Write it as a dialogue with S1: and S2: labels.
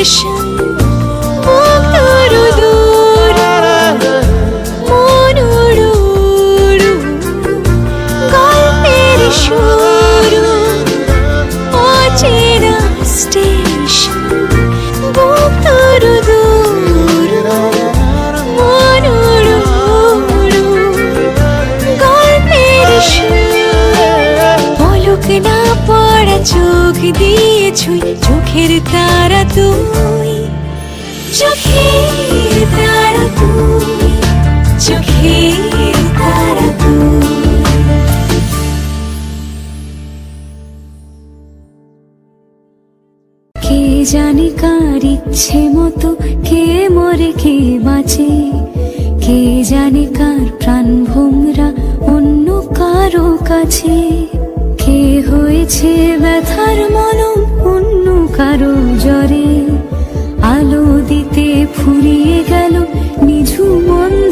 S1: wishing দিয়ে ছুঁই চোখের তারা তুই। চোখের তারা তুই, চোখের তারা তুই। কে জানে কার ইচ্ছে মতো কে মরে কে বাঁচে? কে জানে কার প্রাণ ভোমরা অন্য কারও কাছে? হয়েছে ব্যথার মলম অন্য কারও জ্বরে। আলো দিতে ফুরিয়ে গেল নিঝু অন্ধকারে